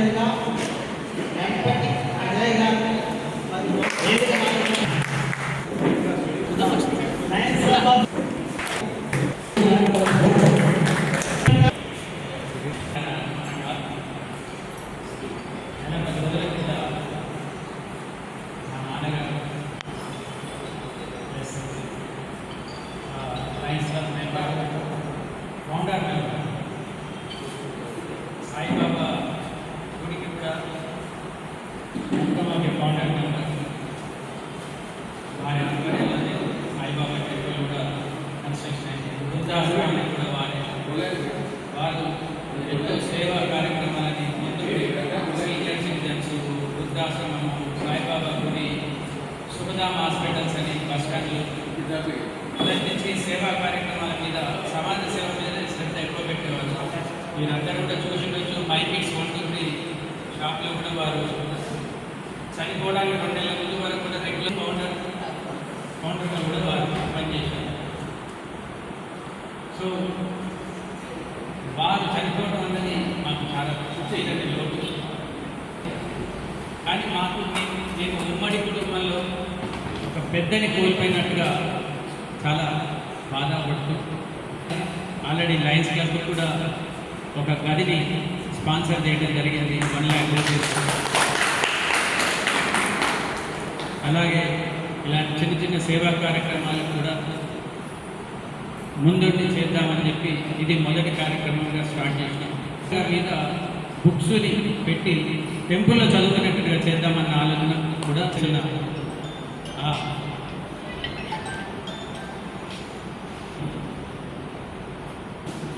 Yeah. అయింది కూడా వారి వారు ఎన్నో సేవా కార్యక్రమాలని సీనియర్ సిటిజన్స్ వృద్ధాశ్రమం సాయిబాబా గుడి సుఖధామ్ హాస్పిటల్స్ అని బస్ స్టాండ్లు సేవా కార్యక్రమాల మీద సమాజ సేవ మీద శ్రద్ధ ఎక్కువ పెట్టేవారు మీరందరూ కూడా చూసిండొచ్చు మైకిక్స్ వన్ టూ త్రీ షాప్లో కూడా వారు చనిపోవడానికి రెండు నెలల ముందు వరకు కూడా రెగ్యులర్ కౌంటర్ కౌంటర్లో కూడా వారు పనిచేశారు. సో వారు చనిపోవడం అన్నది మాకు చాలా తీరని లోటు కానీ మాకు మేము ఉమ్మడి కుటుంబంలో ఒక పెద్దని కోల్పోయినట్టుగా చాలా బాధపడుతూ ఆల్రెడీ లయన్స్ క్లబ్ కూడా ఒక గదిని స్పాన్సర్ చేయడం జరిగింది వన్ ల్యాక్ రూపీస్ అలాగే ఇలాంటి చిన్న చిన్న సేవా కార్యక్రమాలు కూడా ముందుండి చేద్దామని చెప్పి ఇది మొదటి కార్యక్రమంగా స్టార్ట్ చేసినాం. మీద బుక్స్ని పెట్టి టెంపుల్లో చదువుకునేట్టుగా చేద్దామన్న ఆలోచన కూడా చిన్న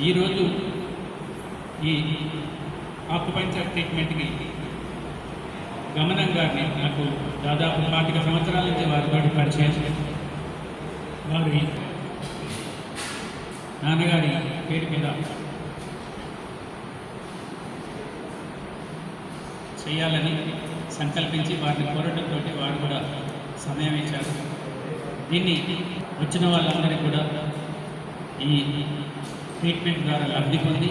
ఈరోజు ఈ ఆకుపంచర్ ట్రీట్మెంట్కి గమనం గారిని నాకు దాదాపు పాతిక సంవత్సరాల నుంచి వారితో పరిచయం వారు నాన్నగారి పేరు మీద చేయాలని సంకల్పించి వారిని కోరటంతో వారు కూడా సమయం ఇచ్చారు. దీన్ని వచ్చిన వాళ్ళందరికీ కూడా ఈ ట్రీట్మెంట్ ద్వారా లబ్ధి పొంది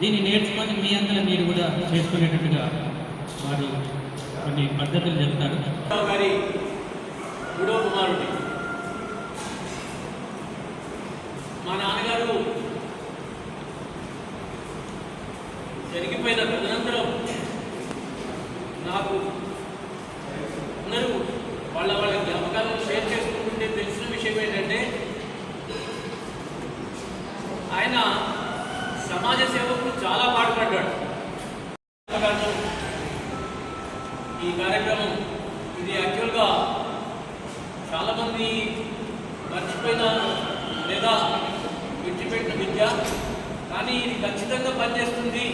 దీన్ని నేర్చుకొని మీ అందరూ మీరు కూడా చేసుకునేటట్టుగా వారు కొన్ని పద్ధతులు చెప్తారు. గారి మూడవ కుమారుడి మా నాన్నగారు జరిగిపోయిన తదనంతరం నాకు అందరూ వాళ్ళ వాళ్ళ జ్ఞాపకాలను షేర్ చేసుకుంటుంటే తెలిసిన విషయం ఏంటంటే ఆయన సమాజ సేవకు చాలా పాటుపడ్డాడు. ఈ కార్యక్రమం ఇది యాక్చువల్గా చాలామంది మర్చిపోయిన లేదా విడిచిపెట్టిన విద్య. కానీ ఇది ఖచ్చితంగా పనిచేస్తుంది.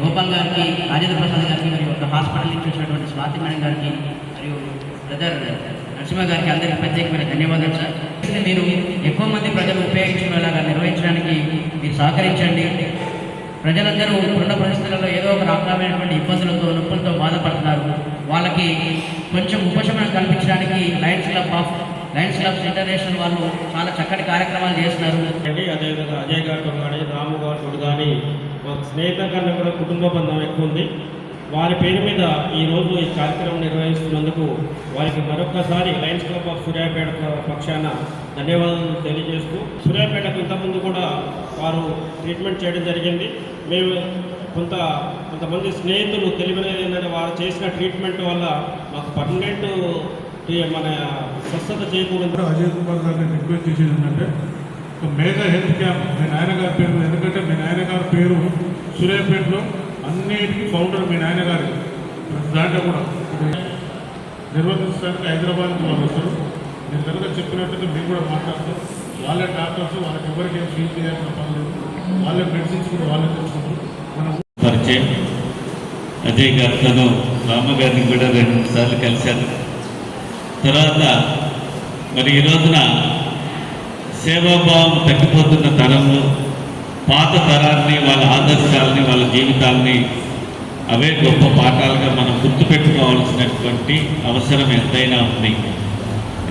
గోపాల్ గారికి రాజేంద్ర ప్రసాద్ గారికి మరియు ఒక హాస్పిటల్ నుంచి వచ్చినటువంటి స్వాతి మేడం గారికి మరియు బ్రదర్ నరసింహ గారికి అందరికీ ప్రత్యేకమైన ధన్యవాదాలు సార్. మీరు ఎక్కువ మంది ప్రజలు ఉపయోగించుకునేలాగా నిర్వహించడానికి మీరు సహకరించండి. ప్రజలందరూ ఉన్న పరిస్థితులలో రకమైనటువంటి ఇబ్బందులతో నొప్పులతో బాధపడుతున్నారు. వాళ్ళకి కొంచెం ఉపశమనం కల్పించడానికి lions club of lions clubs international వాళ్ళు చాలా చక్కటి కార్యక్రమాలు చేస్తున్నారు. అదేవిధంగా అజయ్ గారితో కానీ రాము గారితో కానీ మా స్నేహితుల కన్నా కూడా కుటుంబ బంధం ఎక్కువ ఉంది. వారి పేరు మీద ఈరోజు ఈ కార్యక్రమం నిర్వహిస్తున్నందుకు వారికి మరొకసారి లయన్స్ క్లబ్ ఆఫ్ సూర్యాపేట పక్షాన ధన్యవాదాలు తెలియజేస్తూ సూర్యాపేటకు ఇంతకుముందు కూడా వారు ట్రీట్మెంట్ చేయడం జరిగింది. మేము కొంత కొంతమంది స్నేహితులు తెలివినది ఏంటంటే వారు చేసిన ట్రీట్మెంట్ వల్ల మాకు పర్మనెంట్ మన స్వస్థత కూడా అజయ్ కుమార్ గారిని రిక్వెస్ట్ చేసేది ఏంటంటే ఒక మేఘా హెల్త్ క్యాంప్ మీ నాయనగారి పేరు ఎందుకంటే మీ నాయనగారి పేరు సూర్యాపేటలో అన్నిటికీ ఫౌండర్ మీ నాయనగారి. ప్రతి దాంట్లో కూడా. ఇది నిర్వర్తించడానికి హైదరాబాద్కి వాళ్ళు వస్తారు. నేను కనుక చెప్పినట్టుగా మేము కూడా మాట్లాడతాం. వాళ్ళే డాక్టర్స్ వాళ్ళకి ఎవరికి ఏం ఫీల్ చేయాల్సిన పని లేదు. వాళ్ళే మెడిసిన్స్ కూడా వాళ్ళే తెచ్చుకుంటారు. మనం పరిచయం. అజయ్ గారితోనూ రామగారిని కూడా రెండు మూడు సార్లు కలిశాను. తర్వాత మరి ఈ రోజున సేవాభావం తగ్గిపోతున్న తరంలో పాత తరాన్ని వాళ్ళ ఆదర్శాలని వాళ్ళ జీవితాలని అవే గొప్ప పాఠాలుగా మనం గుర్తుపెట్టుకోవాల్సినటువంటి అవసరం ఎంతైనా ఉంది.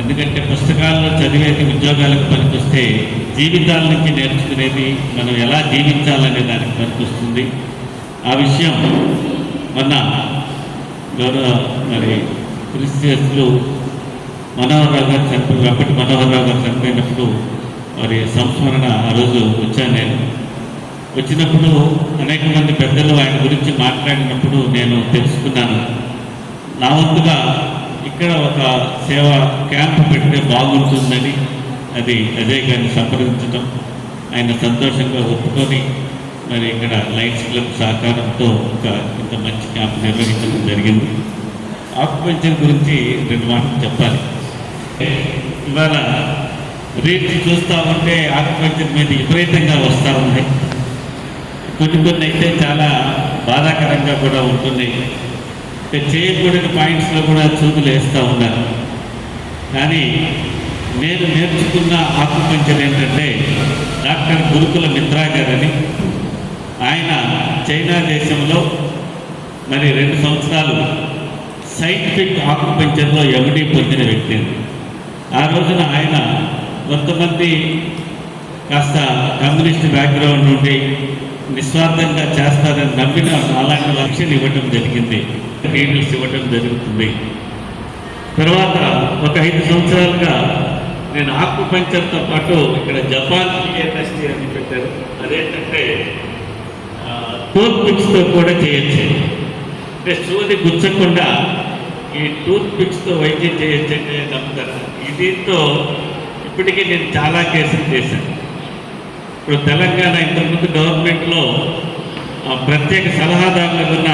ఎందుకంటే పుస్తకాల్లో చదివేది ఉద్యోగాలకు పనికొస్తే జీవితాల నుంచి నేర్చుకునేది మనం ఎలా జీవించాలనే దానికి పనికొస్తుంది. ఆ విషయం మొన్న గౌరవ మరి క్రిస్టియన్స్లు మనోహర్ రావు గారు చనిపోయి అప్పటి మనోహర్ రావు గారు చనిపోయినప్పుడు మరి సంస్మరణ ఆ రోజు వచ్చాను నేను. వచ్చినప్పుడు అనేక మంది పెద్దలు ఆయన గురించి మాట్లాడినప్పుడు నేను తెలుసుకున్నాను. నా వంతుగా ఇక్కడ ఒక సేవ క్యాంప్ పెడితే బాగుంటుందని అది అజయ్ గారిని సంప్రదించడం ఆయన సంతోషంగా ఒప్పుకొని మరి ఇక్కడ లైన్స్ క్లబ్ సహకారంతో ఒక ఇంత మంచి క్యాంప్ నిర్వహించడం జరిగింది. ఆక్యుపెన్షన్ గురించి రెండు మాటలు చెప్పాలి. ఇవాళ రేట్లు చూస్తూ ఉంటే ఆక్యుపెన్షన్ మీద విపరీతంగా వస్తూ ఉన్నాయి. కొన్ని కొన్ని అయితే చాలా బాధాకరంగా కూడా ఉంటున్నాయి. చేయకూడని పాయింట్స్లో కూడా చూపులు వేస్తూ ఉన్నారు. కానీ నేను నేర్చుకున్న ఆకుపంచర్ ఏంటంటే డాక్టర్ గురుకుల మిత్రా గారని ఆయన చైనా దేశంలో మరి రెండు సంవత్సరాలు సైంటిఫిక్ ఆకుపంచర్లో ఎండి పొందిన వ్యక్తి. ఆ రోజున ఆయన కొంతమంది కాస్త కమ్యూనిస్ట్ బ్యాక్గ్రౌండ్ నుండి నిస్వార్థంగా చేస్తారని నమ్మిన అలాంటి లక్ష్యం ఇవ్వటం జరిగింది. డీటెయిల్స్ ఇవ్వటం జరుగుతుంది. తర్వాత ఒక ఐదు సంవత్సరాలుగా నేను ఆకుపంచర్తో పాటు ఇక్కడ జపాన్ ఇండస్ట్రీ అని పెట్టారు అదేంటంటే టూత్ పిక్స్తో కూడా చేయొచ్చు. అంటే సూది గుచ్చకుండా ఈ టూత్ పిక్స్తో వైద్యం చేయొచ్చు అంటే నమ్ముతారు ఈ దీంతో ఇప్పటికీ నేను చాలా కేసులు చేశాను. ఇప్పుడు తెలంగాణ ఇంతకుముందు గవర్నమెంట్లో ప్రత్యేక సలహాదారులు ఉన్న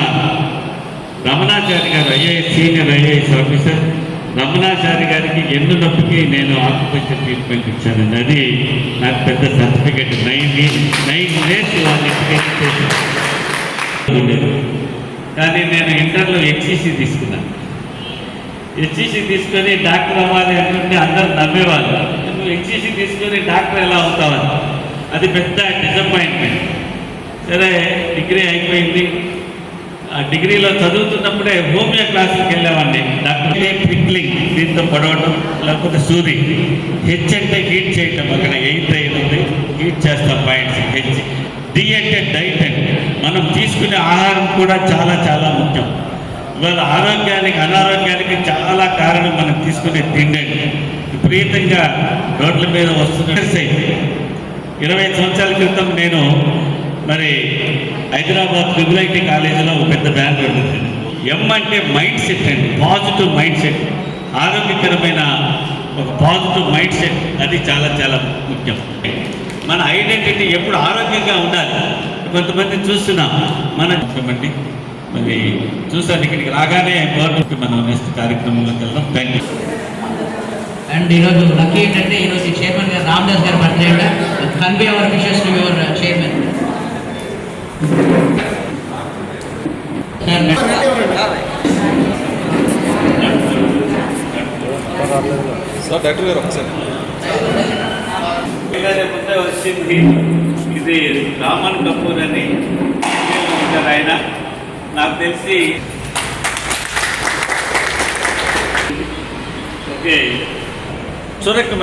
Ramanachari garu IAS senior IAS officer Ramanachari గారికి ఎన్ను నొప్పికి నేను ఆకుపంచర్ ట్రీట్మెంట్ ఇచ్చానండి అది నాకు పెద్ద సర్టిఫికెట్. నైన్ నైన్ డేస్ వాళ్ళు ఉండేది కానీ నేను ఇంటర్లో హెచ్ఈసి తీసుకున్నాను. హెచ్ఈసి తీసుకొని డాక్టర్ అవ్వాలి అనుకుంటే అందరు నమ్మేవాళ్ళు. నువ్వు హెచ్ఈసి తీసుకొని డాక్టర్ ఎలా అవుతావని అది పెద్ద డిసప్పాయింట్మెంట్ సరే డిగ్రీ అయిపోయింది. డిగ్రీలో చదువుతున్నప్పుడే హోమియో క్లాసులకు వెళ్ళామండి డాక్టర్ ట్రిక్లింగ్ దీంతో పడవడం లేకపోతే సూది. హెచ్ అంటే హీట్ చేయటం అక్కడ ఎయిత్ అయింది హీట్ చేస్తాం పాయింట్స్ హెచ్. డి అంటే డైట్ అంటే మనం తీసుకునే ఆహారం కూడా చాలా చాలా ముఖ్యం. ఇవాళ ఆరోగ్యానికి అనారోగ్యానికి చాలా కారణం మనం తీసుకునే తిండి అండి. విపరీతంగా రోడ్ల మీద వస్తున్న ఇరవై సంవత్సరాల క్రితం నేను మరి హైదరాబాద్ ట్రిపుల్ ఐటీ కాలేజీలో ఒక పెద్ద బ్యాంక్ ఉంటుంది. ఎం అంటే మైండ్ సెట్ అండి పాజిటివ్ మైండ్ సెట్. ఆరోగ్యకరమైన ఒక పాజిటివ్ మైండ్ సెట్ అది చాలా చాలా ముఖ్యం. మన ఐడెంటిటీ ఎప్పుడు ఆరోగ్యంగా ఉండాలి. కొంతమంది చూస్తున్నాం మన చెప్పండి మరి చూసాను ఇక్కడికి రాగానే గవర్నమెంట్ మనం నెక్స్ట్ కార్యక్రమంలోకి వెళ్దాం. థ్యాంక్ యూ అండ్ ఈరోజు లక్కీ ఏంటంటే ఈరోజు chairman garu Ramdas garu birthday convey our wishes to your chairman sir doctor garu ఒకసారి. ముందే వచ్చింది ఇది రామన్ కపూర్ అని ఆయన. నాకు తెలిసి ఓకే.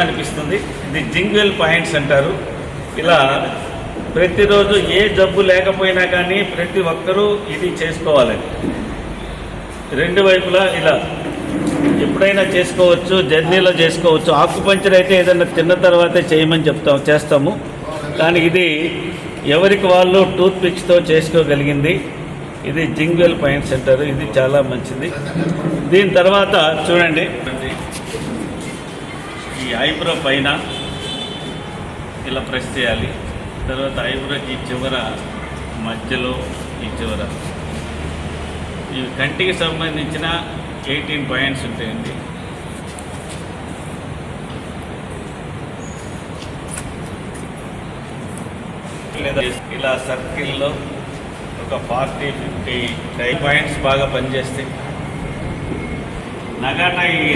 అనిపిస్తుంది. ఇది జింగ్వెల్ పాయింట్స్ అంటారు. ఇలా ప్రతిరోజు ఏ జబ్బు లేకపోయినా కానీ ప్రతి ఒక్కరూ ఇది చేసుకోవాలని రెండు వైపులా ఇలా ఎప్పుడైనా చేసుకోవచ్చు జర్నీలో చేసుకోవచ్చు. ఆకుపంచర్ అయితే ఏదైనా తిన్న తర్వాతే చేయమని చెప్తాం చేస్తాము. కానీ ఇది ఎవరికి వాళ్ళు టూత్ పిక్స్తో చేసుకోగలిగింది. ఇది జింగ్వెల్ పాయింట్ సెంటర్ ఇది చాలా మంచిది. దీని తర్వాత చూడండి. ఈ ఐబ్రో పైన ఇలా ప్రెస్ చేయాలి. తర్వాత ఐబ్రోకి చివర మధ్యలో ఈ చివర. ఈ కంటికి సంబంధించిన ఎయిటీన్ పాయింట్స్ ఉంటాయండి. లేదా ఇలా సర్కిల్లో ఒక ఫార్టీ ఫిఫ్టీ టై పాయింట్స్ బాగా పనిచేస్తాయి. నగాటా ఈ